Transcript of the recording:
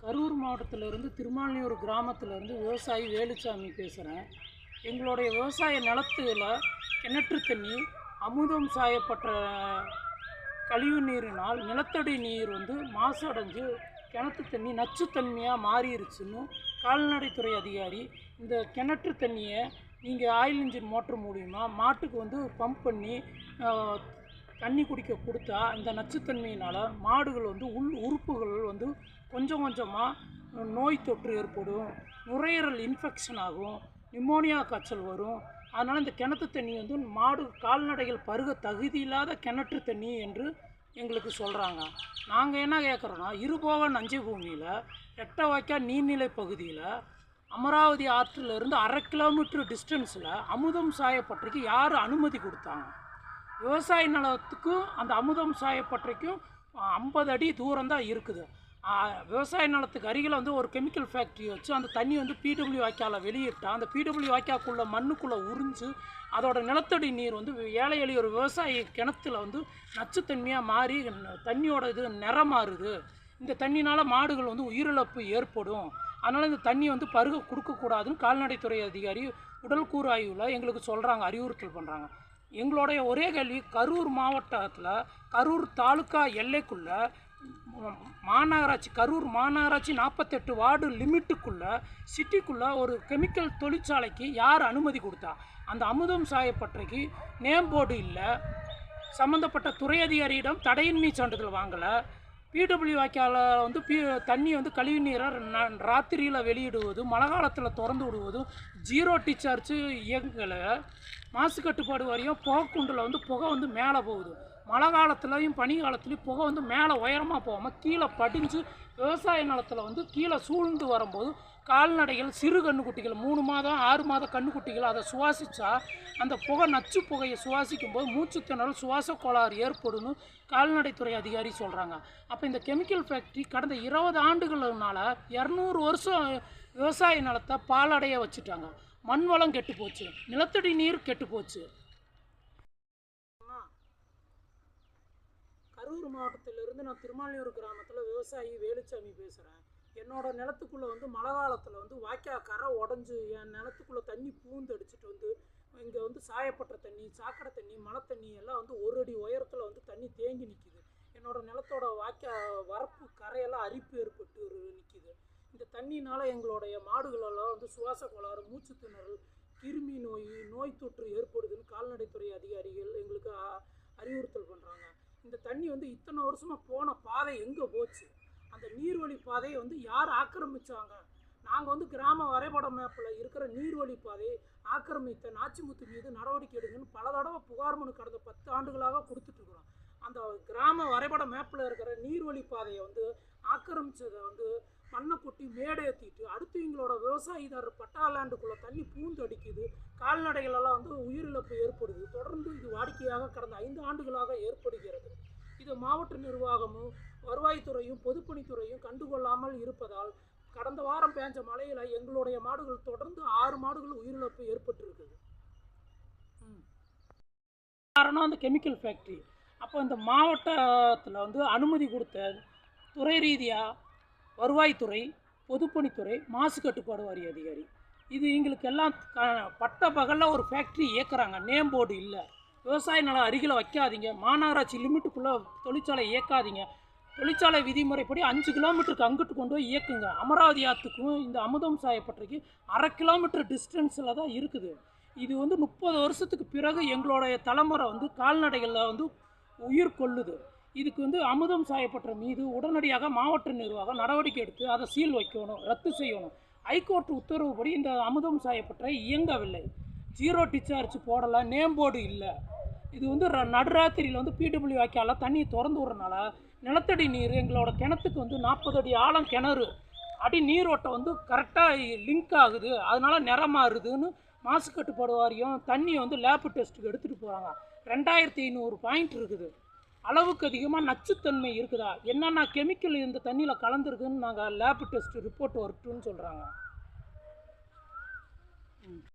கரூர் மாவட்டத்திலிருந்து திருமாலியூர் கிராமத்திலிருந்து விவசாயி வேலுச்சாமி பேசுகிறேன் எங்களுடைய விவசாய நிலத்துல கிணற்று தண்ணி அமுதம் சாயப்பட்ட கழிவு நீரினால் நிலத்தடி நீர் வந்து மாசடைஞ்சு கிணத்து தண்ணி நச்சுத்தன்மையாக மாறிடுச்சுன்னு கால்நடைத்துறை அதிகாரி இந்த கிணற்று தண்ணியை நீங்கள் ஆயில் இன்ஜின் மோட்ரு மூலிமா மாட்டுக்கு வந்து பம்ப் பண்ணி தண்ணி குடிக்க கொடுத்தா இந்த நச்சுத்தன்மையினால் மாடுகள் வந்து உள் உறுப்புகள் வந்து கொஞ்சம் கொஞ்சமாக நோய் தொற்று ஏற்படும் நுரையீரல் இன்ஃபெக்ஷன் ஆகும் நிமோனியா காய்ச்சல் வரும். அதனால் இந்த கிணத்து தண்ணி வந்து மாடு கால்நடைகள் பருக தகுதி இல்லாத கிணற்று தண்ணி என்று எங்களுக்கு சொல்கிறாங்க நாங்கள் என்ன கேட்குறோன்னா இருபோக நஞ்சை பூமியில் எட்ட வாய்க்கா நீர்நிலை பகுதியில் அமராவதி ஆற்றிலிருந்து அரை கிலோமீட்டர் டிஸ்டன்ஸில் அமுதம் சாயப்பட்டறைக்கு யார் அனுமதி கொடுத்தாங்க? விவசாய நிலத்துக்கும் அந்த அமுதம் சாயப்பட்டறைக்கும் ஐம்பது அடி தூரம் தான் இருக்குது விவசாய நிலத்துக்கு அருகில் வந்து ஒரு கெமிக்கல் ஃபேக்ட்ரி வச்சு அந்த தண்ணி வந்து பிடபிள்யூ வாய்க்கால வெளியிட்டால் அந்த பிடபிள்யூ வாய்க்காக்குள்ளே மண்ணுக்குள்ளே உறிஞ்சு அதோட நிலத்தடி நீர் வந்து ஏழை எளிய ஒரு விவசாய கிணத்துல வந்து நச்சுத்தன்மையாக மாறி தண்ணியோட இது நிறம் மாறுது. இந்த தண்ணினால் மாடுகள் வந்து உயிரிழப்பு ஏற்படும். அதனால் இந்த தண்ணி வந்து பருக கொடுக்கக்கூடாதுன்னு கால்நடைத்துறை அதிகாரி உடல் கூறு ஆய்வில் எங்களுக்கு சொல்கிறாங்க அறிவுறுத்தல் பண்ணுறாங்க எங்களுடைய ஒரே கேள்வி கரூர் மாவட்டத்தில் கரூர் தாலுக்கா எல்லைக்குள்ள மாநகராட்சி கரூர் மாநகராட்சி நாற்பத்தெட்டு வார்டு லிமிட்டுக்குள்ளே சிட்டிக்குள்ளே ஒரு கெமிக்கல் தொழிற்சாலைக்கு யார் அனுமதி கொடுத்தா? அந்த அமுதம் சாயப்பட்டறைக்கு நேம் போர்டு இல்லை. சம்மந்தப்பட்ட துறை அதிகாரியிடம் தடையின்மை சான்றிதழ் வாங்கலை. பிடபிள்யூ வாய்க்கால வந்து பி தண்ணி வந்து கழிவு நீரை ந- ராத்திரியில் வெளியிடுவதும் மழை காலத்தில் திறந்து விடுவதும் ஜீரோ டிச்சார்ஜ் இயங்கலை மாசு கட்டுப்பாடு வரையும் புகைக்குண்டில் வந்து புகை வந்து மேலே போகுது. மழை காலத்துலையும் பனி காலத்துலையும் புகை வந்து மேலே உயரமாக போகாமல் கீழே படிஞ்சு விவசாய நிலத்தில் வந்து கீழே சூழ்ந்து வரும்போது கால்நடைகள் சிறு கண்ணுக்குட்டிகள் மூணு மாதம் ஆறு மாத கண்ணுக்குட்டிகள் அதை சுவாசித்தா அந்த புகை நச்சு புகையை சுவாசிக்கும் போது மூச்சுத்திணறல் சுவாச கோளாறு ஏற்படும்னு கால்நடைத்துறை அதிகாரி சொல்கிறாங்க அப்போ இந்த கெமிக்கல் ஃபேக்ட்ரி கடந்த இருபது ஆண்டுகள்னால இரநூறு வருஷம் விவசாய நிலத்தை பாலடைய வச்சுட்டாங்க. மண் வளம் கெட்டு போச்சு நிலத்தடி நீர் கெட்டு போச்சு. கரூர் மாவட்டத்திலிருந்து நான் திருமாலியூர் கிராமத்தில் விவசாயி வேலுச்சாமி பேசுகிறேன் என்னோடய நிலத்துக்குள்ளே வந்து மழை காலத்தில் வந்து வாய்க்கா கரை உடஞ்சி என் நிலத்துக்குள்ளே தண்ணி பூந்து அடிச்சிட்டு வந்து இங்கே வந்து சாயப்பட்ட தண்ணி சாக்கடை தண்ணி மழை தண்ணி எல்லாம் வந்து ஒரு அடி உயரத்தில் வந்து தண்ணி தேங்கி நிற்கிது என்னோடய நிலத்தோட வாய்க்கா வரப்பு கரையெல்லாம் அரிப்பு ஏற்பட்டு நிற்கிது இந்த தண்ணினால் எங்களுடைய மாடுகளெல்லாம் வந்து சுவாச கோளாறு மூச்சு திணறல் கிருமி நோய் நோய் தொற்று ஏற்படுதுன்னு கால்நடைத்துறை அதிகாரிகள் எங்களுக்கு அறிவுறுத்தல் பண்ணுறாங்க இந்த தண்ணி வந்து இத்தனை வருஷமாக போன பாதை எங்கே போச்சு? அந்த நீர்வழி பாதையை வந்து யார் ஆக்கிரமிச்சாங்க? நாங்கள் வந்து கிராம வரைபட மேப்பில் இருக்கிற நீர்வழி பாதையை ஆக்கிரமித்த நாச்சிமுத்து மீது நடவடிக்கை எடுங்கன்னு பல தடவை புகார் மனு கடந்த பத்து ஆண்டுகளாக கொடுத்துட்ருக்குறோம் அந்த கிராம வரைபட மேப்பில் இருக்கிற நீர்வழி பாதையை வந்து ஆக்கிரமித்ததை வந்து மண்ணை கொட்டி மேடை ஏற்றிட்டு அடுத்து எங்களோட விவசாயிதார் பட்டாலாண்டுக்குள்ளே தண்ணி பூந்து அடிக்குது. கால்நடைகளெல்லாம் வந்து உயிரிழப்பு ஏற்படுது. தொடர்ந்து இது வாடிக்கையாக கடந்த ஐந்து ஆண்டுகளாக ஏற்படுகிறது. இது மாவட்ட நிர்வாகமும் வருவாய்த்துறையும் பொதுப்பணித்துறையும் கண்டுகொள்ளாமல் இருப்பதால் கடந்த வாரம் பேஞ்ச மழையில் எங்களுடைய மாடுகள் தொடர்ந்து ஆறு மாடுகள் உயிரிழப்பு ஏற்பட்டிருக்குது. ம். காரணம் அந்த கெமிக்கல் ஃபேக்ட்ரி. அப்போ இந்த மாவட்டத்தில் வந்து அனுமதி கொடுத்த துறை ரீதியாக வருவாய்த்துறை பொதுப்பணித்துறை மாசு கட்டுப்பாடு வாரிய அதிகாரி. இது எங்களுக்கு எல்லாம் க- பட்ட பகலில் ஒரு ஃபேக்ட்ரி இயக்குறாங்க. நேம் போர்டு இல்லை. விவசாய நிலம் அருகில் வைக்காதீங்க. மாநகராட்சி லிமிட்டுக்குள்ளே தொழிற்சாலை இயக்காதீங்க. தொழிற்சாலை விதிமுறைப்படி அஞ்சு கிலோமீட்டருக்கு அங்கிட்டு கொண்டு போய் இயக்குங்க. அமராவதி ஆற்றுக்கும் இந்த அமுதம் சாயப்பட்டறைக்கு அரை கிலோமீட்டர் டிஸ்டன்ஸில் தான் இருக்குது. இது வந்து முப்பது வருஷத்துக்கு பிறகு எங்களுடைய தலைமுறை வந்து கால்நடைகளில் வந்து உயிர் கொள்ளுது. இதுக்கு வந்து அமுதம் சாயப்பட்ட மீது உடனடியாக மாவட்ட நிர்வாகம் நடவடிக்கை எடுத்து அதை சீல் வைக்கணும் ரத்து செய்யணும். ஹைகோர்ட் உத்தரவுப்படி இந்த அமுதம் சாயப்பட்ட இயங்கவில்லை. ஜீரோ டிச்சார்ஜ் போடலை நேம் போர்டு இல்லை. இது வந்து நடுராத்திரியில் வந்து பிடபிள்யூ வாய்க்கால தண்ணி திறந்து விடுறனால நிலத்தடி நீர் எங்களோட கிணத்துக்கு வந்து நாற்பது அடி ஆழம் கிணறு அடி நீரோட்டம் வந்து கரெக்டாக லிங்க் ஆகுது. அதனால நிறம் மாறுதுன்னு மாசு கட்டுப்பாடு வாரியம் தண்ணியை வந்து லேப் டெஸ்ட்டுக்கு எடுத்துகிட்டு போகிறாங்க ரெண்டாயிரத்தி ஐநூறு பாயிண்ட் இருக்குது. அளவுக்கு அதிகமாக நச்சுத்தன்மை இருக்குதா? என்னென்ன கெமிக்கல் இந்த தண்ணியில் கலந்துருக்குன்னு நாங்கள் லேப் டெஸ்ட் ரிப்போர்ட் வரட்டும்னு சொல்கிறாங்க